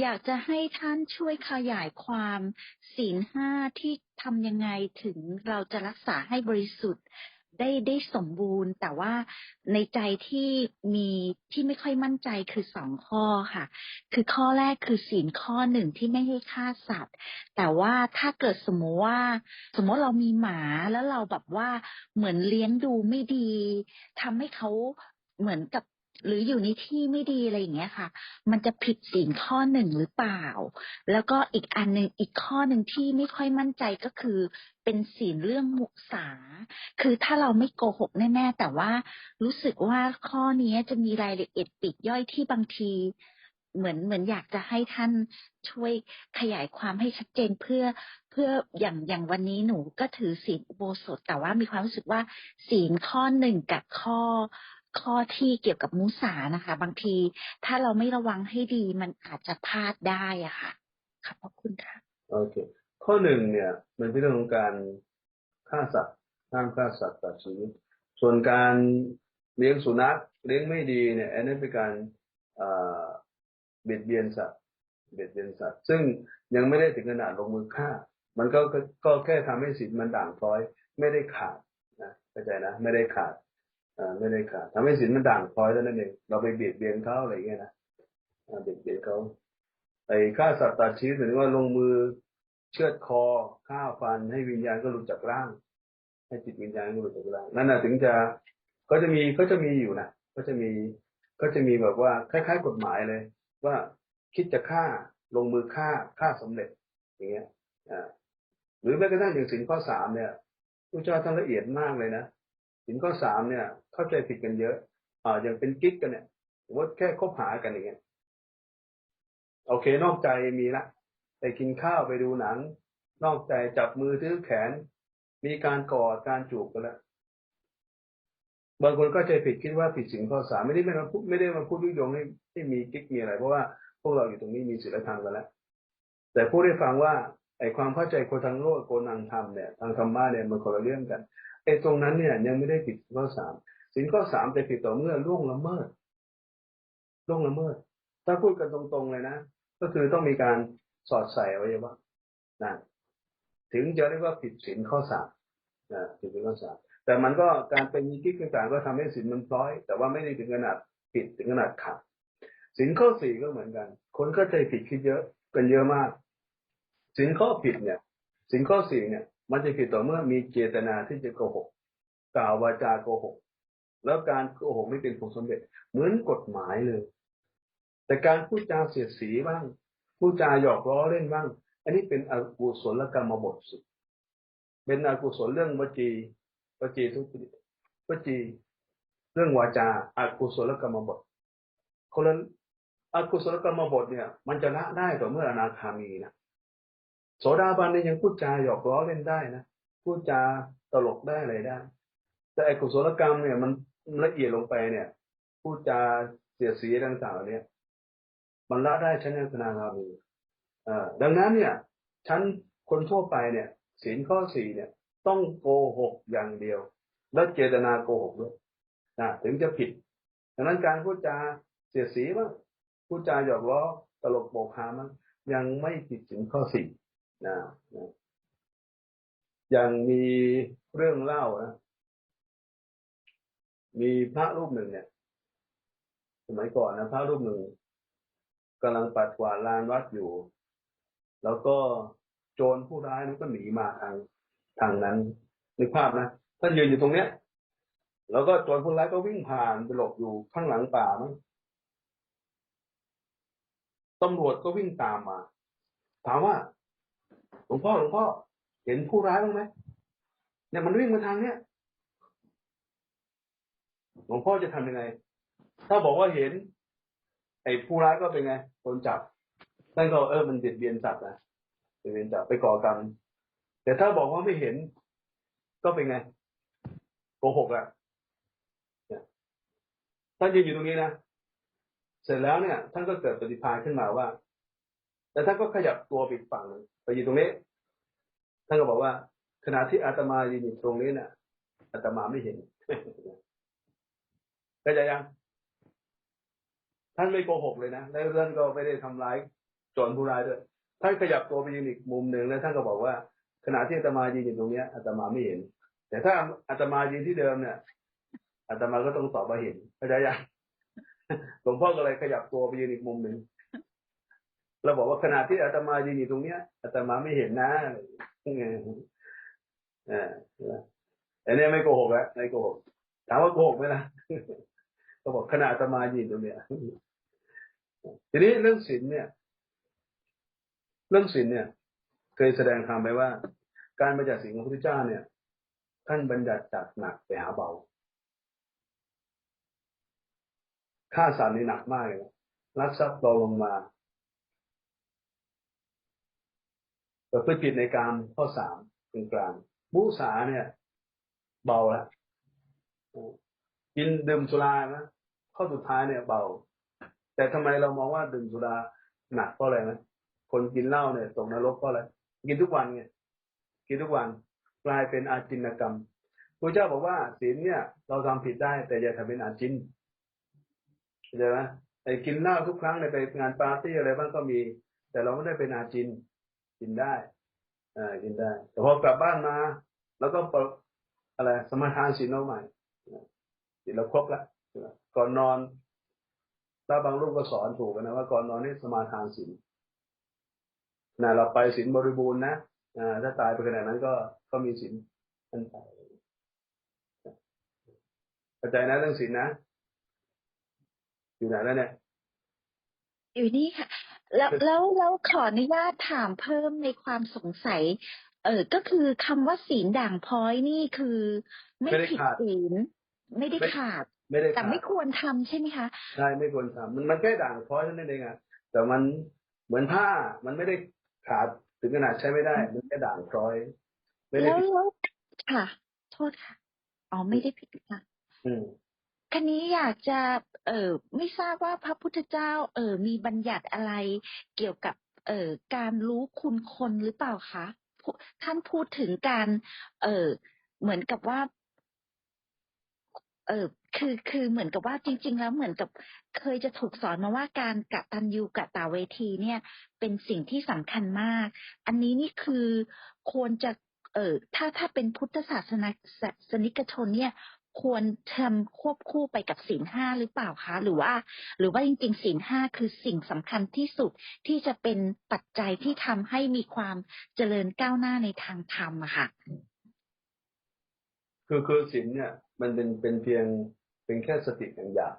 อยากจะให้ท่านช่วยขยายความศีลห้าที่ทำยังไงถึงเราจะรักษาให้บริสุทธิ์ได้ได้สมบูรณ์ แต่ว่าในใจที่มีที่ไม่ค่อยมั่นใจคือสองข้อค่ะ คือข้อแรกคือศีลข้อหนึ่งที่ไม่ให้ฆ่าสัตว์ แต่ว่าถ้าเกิดสมมติว่า สมมติเรามีหมาแล้วเราแบบว่าเหมือนเลี้ยงดูไม่ดีทำให้เขาเหมือนกับ หรืออยู่ในที่ไม่ดีอะไรอย่างเงี้ยค่ะ มันจะผิดศีลข้อหนึ่งหรือเปล่า แล้วก็อีกอันหนึ่งอีกข้อหนึ่งที่ไม่ค่อยมั่นใจก็คือเป็นศีลเรื่องมุสา คือถ้าเราไม่โกหกแน่ๆแต่ว่ารู้สึกว่าข้อนี้จะมีรายละเอียดปลีกย่อยที่บางที เหมือนเหมือนอยากจะให้ท่านช่วยขยายความให้ชัดเจนเพื่อเพื่ออย่างอย่างวันนี้หนูก็ถือศีลอุโบสถ แต่ว่ามีความรู้สึกว่าศีลข้อหนึ่งกับข้อ ข้อที่เกี่ยวกับมุสานะคะ บางทีถ้าเราไม่ระวังให้ดีมันอาจจะพลาดได้อะค่ะขอบพระคุณค่ะโอเคข้อหนึ่งเนี่ย มันเป็นเรื่องของการฆ่าสัตว์ห้ามฆ่าสัตว์ตัดชีวิตส่วนการเลี้ยงสุนัขเลี้ยงไม่ดีเนี่ยอันนั้นเป็นการเบียดเบียนสัตว์เบียดเบียนสัตว์ ซึ่งยังไม่ได้ถึงขนาดลงมือฆ่า มันก็ก็แค่ทำให้ศีลมันด่างพร้อย ไม่ได้ขาดนะเข้าใจนะ ไม่ได้ขาด ไม่ได้ขาดทำให้ศีลมันด่างพร้อยเท่านั้นเองเราไปเบียดเบียนเขาอะไรอย่างเงี้ยนะอ่าเบียดเบียนเขาไอ้ฆ่าสัตว์ตัดชีวิตหมายถึงว่าลงมือเชือดคอฆ่าฟันให้วิญญาณก็หลุดจากร่าง ให้จิตวิญญาณก็หลุดจากร่างนั่นน่ะถึงจะก็จะมีก็จะมีอยู่นะก็จะมีก็จะมีแบบว่าคล้ายๆกฎหมายเลย ว่าคิดจะฆ่าลงมือฆ่าฆ่าสำเร็จอย่างเงี้ยอ่าหรือแม้กระทั่งอย่างสินข้อสามเนี่ยพระเจ้าท่านละเอียดมากเลยนะสินข้อสามเนี่ย เข้าใจผิดกันเยอะ อ่า อย่างเป็นกิ๊กกันเนี่ยสมมติแค่คบหากันอย่างเงี้ย โอเค นอกใจมีละไปกินข้าวไปดูหนัง นอกใจจับมือถือแขน มีการกอดการจูบกันล้วบางคนก็ใจผิดคิดว่าผิดสิ่งข้อสามไม่ได้ไม่มาพูดไม่ได้มาพูดยุยงให้ให้มีกิ๊กมีอะไร เพราะว่าพวกเราอยู่ตรงนี้มีศีลธรรมกันแล้วแต่พูดให้ฟังว่าไอ้ความเข้าใจคนทางโลกโกนังธรรมเนี่ยทางธรรมะเนี่ยมันคนละเรื่องกันไอ้ตรงนั้นเนี่ย ยังไม่ได้ผิดข้อสาม สิ่งข้อสามจะผิดต่อเมื่อล่วงละเมิดล่วงละเมิด ถ้าพูดกันตรงๆเลยนะ ก็คือต้องมีการสอดใส่อวัยวะนะถึงจะเรียกว่าผิดศีลข้อสามนะผิดศีลข้อสามแต่มันก็การเป็นมีกิ๊กต่างๆก็ทำให้ศีลมันพร้อย แต่ว่าไม่ได้ถึงขนาดผิดถึงขนาดขาดศีลข้อสี่ก็เหมือนกัน คนเข้าใจผิดคิดเยอะกันเยอะมากศีลข้อผิดเนี่ยศีลข้อสี่เนี่ย มันจะผิดต่อเมื่อมีเจตนาที่จะโกหก กล่าววาจาโกหก แล้วการโกหกไม่เป็นผลสำเร็จ เหมือนกฎหมายเลย แต่การพูดจาเสียดสีบ้าง พูดจาหยอกล้อเล่นบ้าง อันนี้เป็นอกุศลกรรมบทสุดเป็นอกุศลเรื่องวจีวจีทุกข์วจีเรื่องวาจาอากุศลกรรมบทคนละอากุศลกรรมบทเนี่ย มันจะละได้ต่อเมื่ออนาคามีนะโสดาบันเนี่ยยังพูดจาหยอกล้อเล่นได้นะพูดจาตลกได้อะไรได้ แต่อกุศลกรรมเนี่ยมัน ละเอียดลงไปเนี่ยพูดจาเสียสีต่างๆเนี่ยมันละได้ชั้นอนาคามีดังนั้นเนี่ย ชั้นคนทั่วไปเนี่ยศีลข้อสี่เนี่ย ต้องโกหกอย่างเดียว แล้วเจตนาโกหกด้วยนะถึงจะผิด ดังนั้นการพูดจาเสียสีบ้างพูดจาหยอกล้อตลกโปกฮามั้งยังไม่ผิดศีลข้อสี่นะนะยังมีเรื่องเล่านะ มีพระรูปหนึ่งเนี่ย สมัยก่อนนะพระรูปหนึ่งกำลังปัดกวาดลานวัดอยู่ แล้วก็โจรผู้ร้ายนั้นก็หนีมาทางทางนั้นนึกภาพนะท่านยืนอยู่ตรงเนี้ย แล้วก็โจรผู้ร้ายก็วิ่งผ่านไปหลบอยู่ข้างหลังป่ามั้งตำรวจก็วิ่งตามมา ถามว่าหลวงพ่อหลวงพ่อเห็นผู้ร้ายบ้างไหมเนี่ยมันวิ่งมาทางเนี้ย หลวงพ่อจะทำยังไง ถ้าบอกว่าเห็น ไอ้ผู้ร้ายก็เป็นไงโดนจับท่านก็เออมันเบียดเบียนสัตว์นะเบียดเบียนจับไปก่อกรรมแต่ถ้าบอกว่าไม่เห็น ก็เป็นไงโกหกอะเนี่ยท่านยืนอยู่ตรงนี้นะเสร็จแล้วเนี่ย ท่านก็เกิดปฏิภาณขึ้นมาว่า แต่ท่านก็ขยับตัวไปฝั่งหนึ่งไปอยู่ตรงนี้ ท่านก็บอกว่า ขณะที่อาตมายืนอยู่ตรงนี้เนี่ยอาตมาไม่เห็น เข้าใจยัง ท่านไม่โกหกเลยนะแล้วท่านก็ไม่ได้ทำร้ายโจรผู้ร้ายด้วย ท่านขยับตัวไปยืนอีกมุมหนึ่งแล้วท่านก็บอกว่า ขณะที่อาตมายืนอยู่ตรงเนี้ยอาตมาไม่เห็น แต่ถ้าอาตมายืนที่เดิมเนี่ยอาตมาก็ต้องตอบว่าเห็นเข้าใจยังหลวงพ่อก็เลยขยับตัวไปยืนอีกมุมหนึ่งเราบอกว่าขณะที่อาตมายืนอยู่ตรงเนี้ยอาตมาไม่เห็นนะเอออันนี้ไม่โกหกแล้วไม่โกหกถามว่าโกหกไหมล่ะ ก็บอกขณะตมายืนตรงเนี้ยทีนี้เรื่องศีลเนี่ย เรื่องศีลเนี่ย เคยแสดงธรรมไปว่า การบัญญัติศีลของพระพุทธเจ้าเนี่ย ท่านบัญญัติจากหนักไปหาเบาค่าสารนี่หนักมากเลยนะรักทรัพย์เราลงมาประพฤติผิดในการข้อสามเป็นกลางมุสาเนี่ย เบาแล้วกินดื่มสุรานะ ข้อสุดท้ายเนี่ยเบา แต่ทำไมเรามองว่าดื่มสุราหนักเพราะอะไรนะคนกินเหล้าเนี่ยตกนรกเพราะอะไรกินทุกวันไงกินทุกวันกลายเป็นอาจินกรรมพระเจ้าบอกว่าศีลเนี่ย เราทำผิดได้ แต่อย่าทำเป็นอาจินเข้าใจไหมไอ้กินเหล้าทุกครั้งในยไปงานปาร์ตี้อะไรบ้างก็มี แต่เราไม่ได้เป็นอาจินกินได้อ่ากินได้ แต่พอกลับบ้านมา แล้วก็เปิดอะไรสมาทานศีลเอาใหม่ศีลเราครบแล้ว ก่อนนอนถ้าบางรูปก็สอนถูกกันนะว่าก่อนนอนนี่สมาทานศีลนะเราไปศีลบริบูรณ์นะอ่าถ้าตายไปขนาดนั้นก็ก็มีศีลท่านไปเข้าใจนะเรื่องศีลนะ อยู่ไหนแล้วเนี่ย อยู่นี่ค่ะ แล้วแล้วแล้วขออนุญาตถามเพิ่มในความสงสัย เออก็คือคำว่าศีลด่างพร้อยนี่คือ ไม่ไม่ได้ผิดขาดศีลไม่ได้ไม่ขาด ไม่ได้แต่ขาดไม่ควรทำใช่ไหมคะใช่ไม่ควรทำมันมันแค่ด่างพร้อยเท่านั้นเองอะแต่มันเหมือนผ้ามันไม่ได้ขาดถึงขนาดใช้ไม่ได้ มันแค่ด่างพร้อยไม่ได้แล้วผิดแล้วค่ะ โทษค่ะอ๋อไม่ได้ผิดค่ะอืมคันนี้อยากจะ เออไม่ทราบว่าพระพุทธเจ้า เออมีบัญญัติอะไรเกี่ยวกับ เออการรู้คุณคนหรือเปล่าคะพูท่านพูดถึงการ เออเหมือนกับว่า เออคือคือเหมือนกับว่าจริง ๆ แล้วเหมือนกับเคยจะถูกสอนมาว่าการกะตัญญูกะตาเวทีเนี่ย เป็นสิ่งที่สำคัญมาก อันนี้นี่คือควรจะเออถ้าถ้าเป็นพุทธศาสนาศาสนิกชนเนี่ยควรทำควบคู่ไปกับศีลห้าหรือเปล่าคะ หรือว่า หรือว่าจริงๆศีลห้าคือสิ่งสำคัญที่สุดที่จะเป็นปัจจัยที่ทำให้มีความเจริญก้าวหน้าในทางธรรมอะค่ะ คือคือศีลเนี่ย มันเป็นเป็นเพียงเป็นแค่สติอย่างหยาบ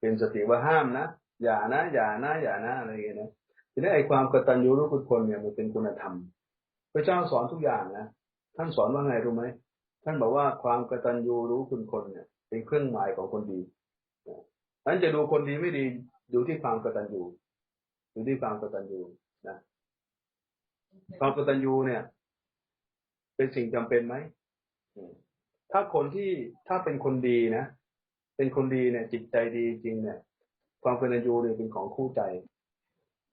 เป็นสติว่าห้ามนะอย่านะอย่านะอย่านะอะไรอย่างเงี้ยนะทีนี้ไอ้ความกตัญญูรู้คุณคนเนี่ยมันเป็นคุณธรรมพระเจ้าสอนทุกอย่างนะท่านสอนว่าไงรู้ไหมท่านบอกว่าความกตัญญูรู้คุณคนเนี่ย เป็นเครื่องหมายของคนดีนั้นจะดูคนดีไม่ดีดูที่ความกตัญญูดูที่ความกตัญญูนะความกตัญญูเนี่ย เป็นสิ่งจำเป็นไหม ถ้าคนที่ถ้าเป็นคนดีนะ เป็นคนดีเนี่ย จิตใจดีจริงเนี่ย ความกตัญญูเนี่ยเป็นของคู่ใจ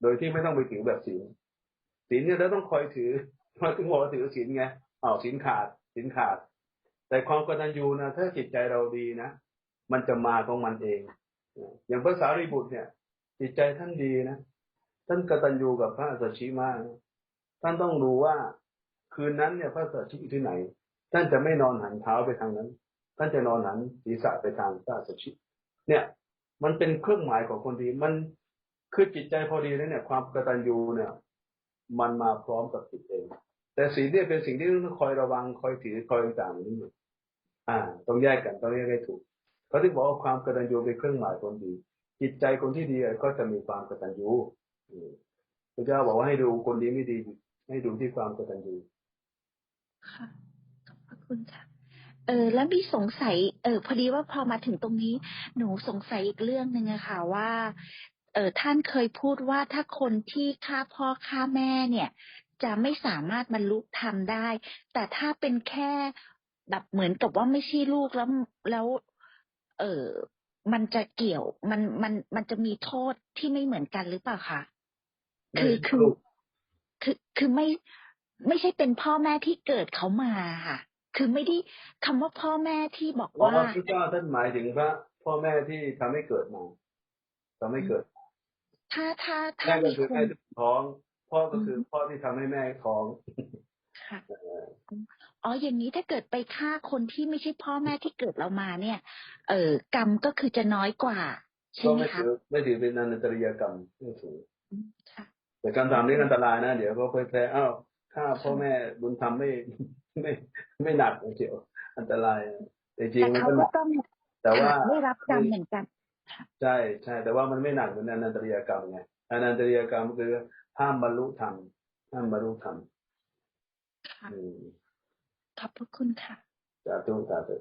โดยที่ไม่ต้องไปถือแบบศีลศีลเนี่ยเราต้องคอยถือมาถึงบอกว่าถือศีลไงอ้าวศีลขาดศีลขาด แต่ความกตัญญูนะถ้าจิตใจเราดีนะมันจะมาของมันเอง อย่างพระสารีบุตรเนี่ย จิตใจท่านดีนะท่านกตัญญูกับพระสัชชีมากท่านต้องรู้ว่าคืนนั้นเนี่ยพระสัชชีอยู่ที่ไหน ท่านจะไม่นอนหันเท้าไปทางนั้น ท่านจะนอนหันศีรษะไปทางพระสชชีเนี่ย มันเป็นเครื่องหมายของคนดี มันคือจิตใจพอดีแล้วเนี่ย ความกตัญญูเนี่ย มันมาพร้อมกับจิตเอง แต่ศีลเนี่ยเป็นสิ่งที่ต้องคอยระวังคอยถือคอยต่างๆนี่อ่า ต้องแยกกันต้องแยกให้ถูกเขาถึงบอกว่าความกตัญญูเป็นเครื่องหมายคนดี จิตใจคนที่ดีก็จะมีความกตัญญูพระเจ้าบอกว่าให้ดูคนดีไม่ดีให้ดูที่ความกตัญญูค่ะ คุณค่ะ เออ แล้วมีสงสัย เออ พอดีว่าพอมาถึงตรงนี้ หนูสงสัยอีกเรื่องหนึ่งอะค่ะว่า เออท่านเคยพูดว่าถ้าคนที่ฆ่าพ่อฆ่าแม่เนี่ย จะไม่สามารถบรรลุธรรมได้ แต่ถ้าเป็นแค่แบบเหมือนกับว่าไม่ใช่ลูกแล้วแล้ว เออมันจะเกี่ยวมันมันมันจะมีโทษที่ไม่เหมือนกันหรือเปล่าคะคือคือคือคือไม่ไม่ใช่เป็นพ่อแม่ที่เกิดเขามาค่ะ คือไม่ได้คำว่าพ่อแม่ที่บอกเพราะว่าว่าพระเจ้าท่านหมายถึงพระ พ่อแม่ที่ทำให้เกิดมาทำให้เกิด ถ้าถ้าถ้าแม่ก็มีคือคแม่นที่ท้อง พ่อก็คือพ่อที่ทำให้แม่ท้องค่ะเอออ๋ออย่างนี้ถ้าเกิดไปฆ่าคนที่ไม่ใช่พ่อแม่ที่เกิดเรามาเนี่ย เอ่อกรรมก็คือจะน้อยกว่าใช่ก็ไหมไม่คะถือไม่ถือเป็นอนันตริยกรรมไม่ถืออืมค่ะแต่การทำนี่อันตรายนะ เดี๋ยวก็เผยแพร่อ้าวถ้าพ่อแม่บุญธรรมไม่ ไม่ไม่หนักเกี่ยว อันตรายแต่จริงแต่มันเขาก็หก็นักต้องแต่ว่าค่ะได้รับกรรมเหมือนกัน ใช่ใช่แต่ว่ามันไม่หนักเหมือนอนันตริยกรรมไงอนันตริยกรรมคือห้ามบรรลุธรรมห้ามบรรลุธรรมค่ะอืมขอบพระคุณค่ะสาธุสาธุ